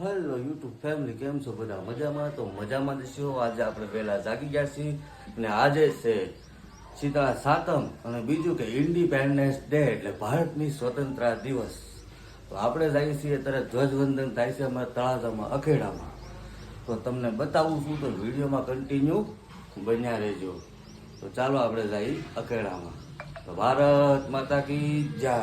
Hello YouTube family કેમ છો બધા? મજામાં? તો મજામાં છો આજે આપણે વહેલા જાગી ગયા છીએ અને આજે છે શીતળા સાતમ અને બીજું કે ઇન્ડિપેન્ડન્સ ડે એટલે ભારતની સ્વતંત્રતા દિવસ. તો આપણે જઈએ છીએ અત્યારે ધ્વજવંદન થાય છે અમારા તળાજામાં, અખેડામાં. તો તમને બતાવું છું તો વિડીયોમાં કન્ટિન્યુ બન્યા રહેજો. તો ચાલો આપણે જઈએ અખેડામાં. તો ભારત માતા કી જય.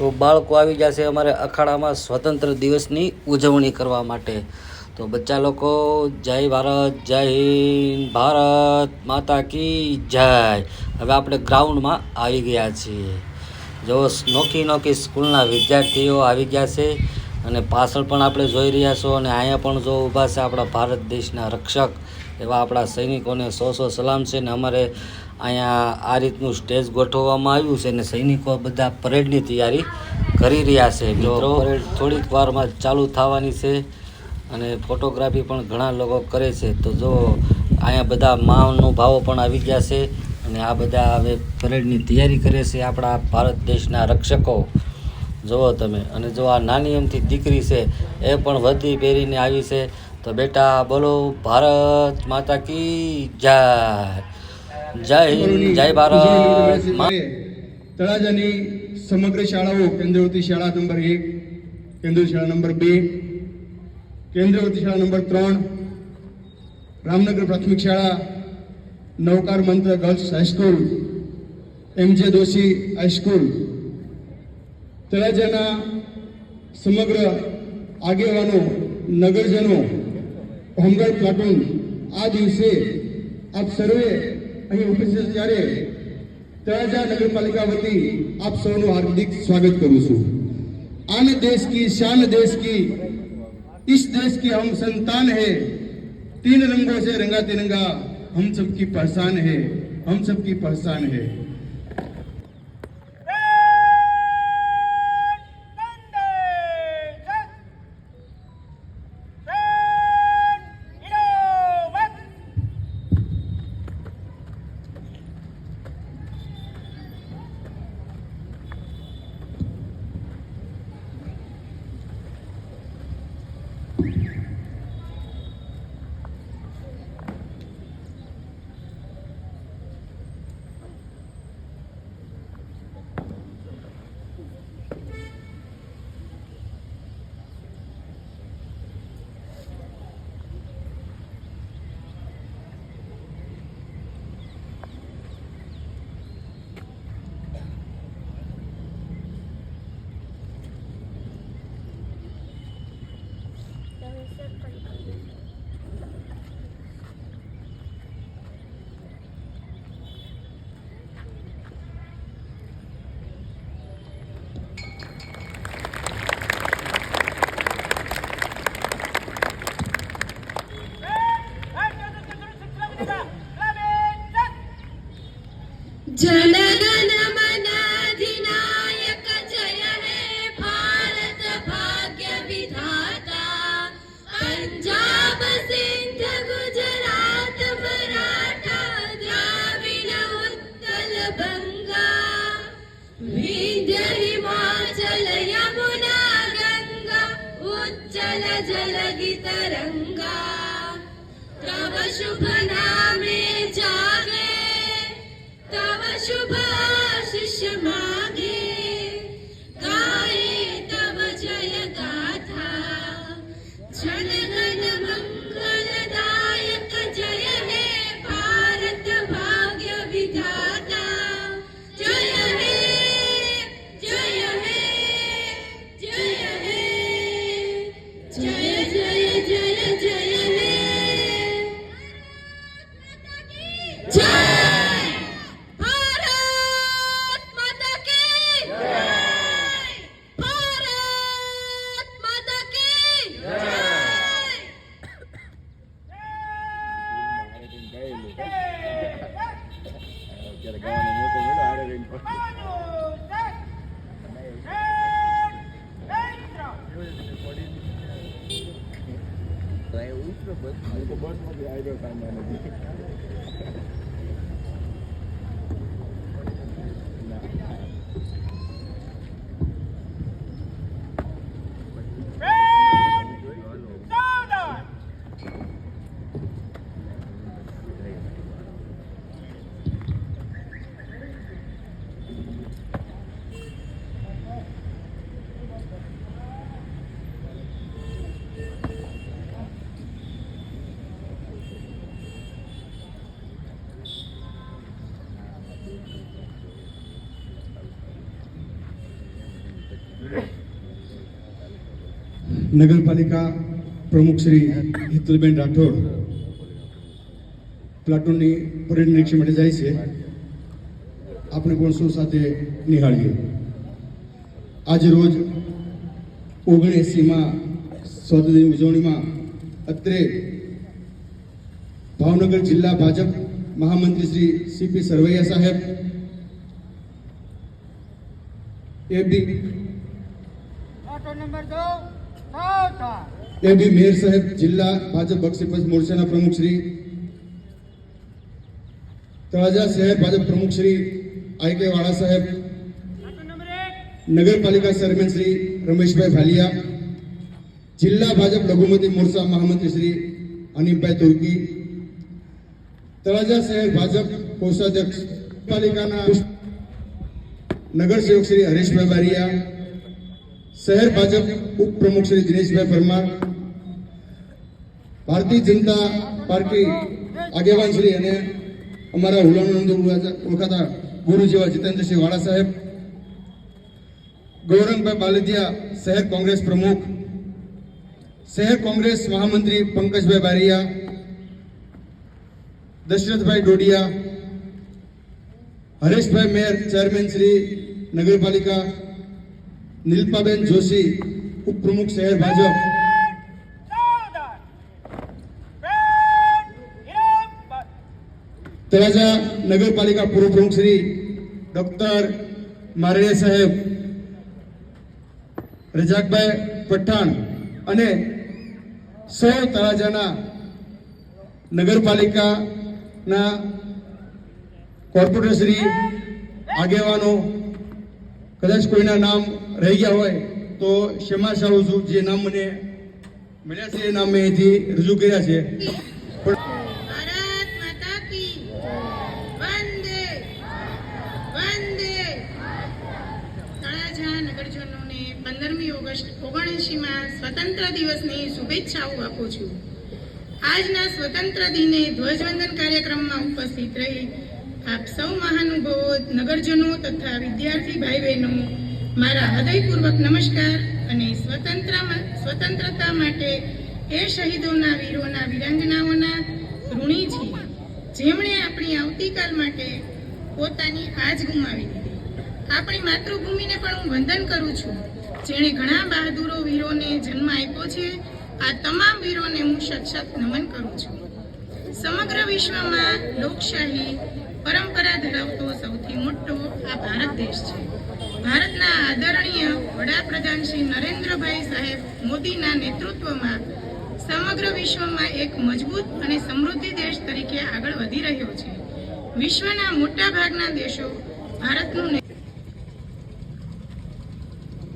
તો બાળકો આવી જશે અમારે અખાડામાં સ્વતંત્ર દિવસની ઉજવણી કરવા માટે. તો બચ્ચા લોકો, જય ભારત, જય હિન્દ, ભારત માતા કી જય. હવે આપણે ગ્રાઉન્ડમાં આવી ગયા છીએ. જો નોખી નોખી સ્કૂલના વિદ્યાર્થીઓ આવી ગયા છે અને પાછળ પણ આપણે જોઈ રહ્યા છો અને અહીંયા પણ જો ઊભા છે આપણા ભારત દેશના રક્ષક એવા આપણા સૈનિકોને સો સો સલામ છે ને અમારે અહીંયા આ રીતનું સ્ટેજ ગોઠવવામાં આવ્યું છે અને સૈનિકો બધા પરેડની તૈયારી કરી રહ્યા છે. મિત્રો પરેડ થોડીક વારમાં ચાલુ થવાની છે અને ફોટોગ્રાફી પણ ઘણા લોકો કરે છે. તો જો અહીંયા બધા મહાનુભાવો પણ આવી ગયા છે અને આ બધા હવે પરેડની તૈયારી કરે છે આપણા ભારત દેશના રક્ષકો. જુઓ તમે અને જો આ નાની એમથી દીકરી છે એ પણ વધી પહેરીને આવી છે. તો બેટા બોલો ભારત માતા કી જય! જય ભારત. તળાજાની સમગ્ર શાળાઓ કેન્દ્રવતી શાળા નંબર એક, કેન્દ્ર શાળા નંબર બે કેન્દ્રવતી શાળા નંબર ત્રણ, રામનગર પ્રાથમિક શાળા, નવકાર મંત્ર ગર્લ્સ હાઈસ્કૂલ એમ જે દોશી હાઈસ્કૂલ તળાજાના સમગ્ર આગેવાનો, નગરજનો, હોમગાર્ડ પ્લાટૂન, આ દિવસે આપ સર્વે અહીં ઉપસ્થિત देश की शान देश की इस देश की हम संतान है तीन रंगों से रंगा तिरंगा हम सबकी पहचान है हम सबकी पहचान है उच्चल जलधि तरंगा तव शुभ नामे जागे तव शुभ आशीष मागे નગરપાલિકા પ્રમુખ શ્રી હિતુલબેન રાઠોડ પ્લાટૂનની પરેડ નિરીક્ષણ માટે જાય છે. આપણે પણ સૌ સાથે નિહાળીએ. આજ રોજ ઓગણએંસીમાં સ્વાતંત્ર્યની ઉજવણીમાં અત્રે ભાવનગર જિલ્લા ભાજપ મહામંત્રી શ્રી સીપી સરવૈયા સાહેબ એ બી નંબર એ બી મેયર સાહેબ જિલ્લા ભાજપ બક્ષીપંચ મોરચાના પ્રમુખ શ્રી તળાજા શહેર ભાજપ પ્રમુખ શ્રી આઈ કે વાળા સાહેબ નગરપાલિકા ચેરમેન શ્રી રમેશભાઈ ભાલિયા જિલ્લા ભાજપ લઘુમતી મોરચા મહામંત્રી શ્રી અનિમભાઈ તુર્કી તળાજા શહેર ભાજપ કોષાધ્યક્ષ પાલિકાના નગરસેવક શ્રી હરેશભાઈ બારિયા શહેર ભાજપ ઉપપ્રમુખ શ્રી દિનેશભાઈ પરમાર, ભારતીય જનતા પાર્ટી આગેવાન શ્રી અને અમારા હુલાનંદ ઓળખાતા ગુરુ જેવા જીતેન્દ્રસિંહ વાળા સાહેબ, ગૌરંગભાઈ બાલદિયા, શહેર કોંગ્રેસ પ્રમુખ, શહેર કોંગ્રેસ મહામંત્રી પંકજભાઈ બારિયા, દશરથભાઈ ડોડિયા, હરેશભાઈ મેયર, ચેરમેન શ્રી નગરપાલિકા નીલપાબેન જોશી, ઉપપ્રમુખ શહેર ભાજપ. તળાજા નગરપાલિકા પૂર્વ પ્રમુખ શ્રી ડોક્ટર મારડિયા સાહેબ, રજાકભાઈ પઠાણ અને સૌ તળાજાના નગરપાલિકાના કોર્પોરેટર શ્રી આગેવાનો, કદાચ કોઈના નામ રહી ગયા હોય તો ક્ષમા ચાહું છું. જે નામ મને મળ્યા છે એ નામ મેં અહીંથી રજૂ કર્યા છે. પંદરમી ઓગસ્ટ ઓગણએંશીમાં સ્વતંત્ર દિવસની શુભેચ્છાઓ આપું છું. આજના સ્વતંત્ર દિને ધ્વજવંદન કાર્યક્રમમાં ઉપસ્થિત રહી આપ સૌ મહાનુભાવો, નગરજનો તથા વિદ્યાર્થી ભાઈ બહેનો મારા હૃદયપૂર્વક નમસ્કાર અને સ્વતંત્રમાં સ્વતંત્રતા માટે એ શહીદોના વીરોના વિરાંગનાઓના ઋણી જેમણે આપણી આવતીકાલ માટે પોતાની આજ ગુમાવી દીધી. આપણી માતૃભૂમિને પણ હું વંદન કરું છું. જેણે ઘણા બહાદુરો વીરોને જન્મ આપ્યો છે, આ તમામ વીરોને હું સત નમન કરું છું. સમગ્ર વિશ્વમાં લોકશાહી પરંપરા ધરાવતો સૌથી મોટો આ ભારત દેશ છે. ભારતના આદરણીય વડાપ્રધાન શ્રી નરેન્દ્રભાઈ સાહેબ મોદીના નેતૃત્વમાં સમગ્ર વિશ્વમાં એક મજબૂત અને સમૃદ્ધિ દેશ તરીકે આગળ વધી રહ્યો છે. વિશ્વના મોટા ભાગના દેશો ભારતનું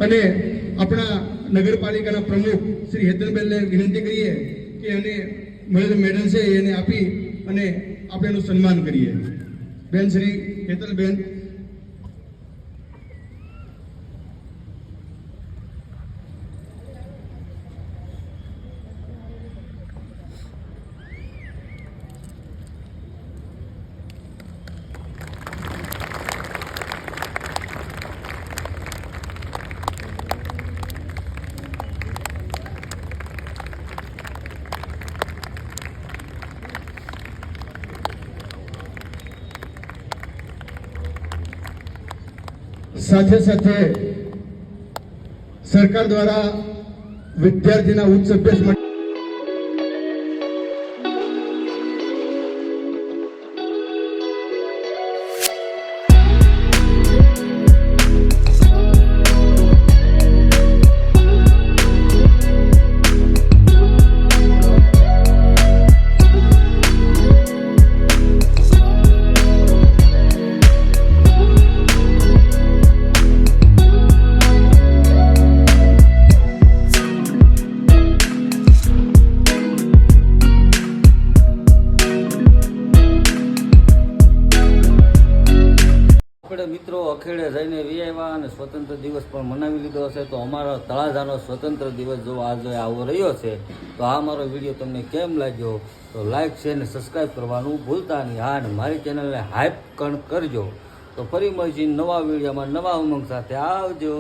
અને આપણા નગરપાલિકાના પ્રમુખ શ્રી હેતનબેનને વિનંતી કરીએ કે અને મળેલું મેડલ છે એને આપી અને આપણે એનું સન્માન કરીએ. બેન શ્રી હેતલબેન સાથે સાથે સરકાર દ્વારા વિદ્યાર્થીના ઉચ્ચ અભ્યાસ માટે સ્વતંત્ર દિવસ પણ મનાવી લીધો હશે, તો અમારો તળાજાનો સ્વતંત્ર દિવસ જો આજે આવો રહ્યો છે, તો આ મારો વીડિયો તમને કેમ લાગ્યો? તો લાઈક છે અને સબસ્ક્રાઈબ કરવાનું ભૂલતા નહીં. હા, અને મારી ચેનલને હાઈપ કણ કરજો. તો ફરી મળીશું નવા વિડીયોમાં નવા ઉમંગ સાથે. આવજો.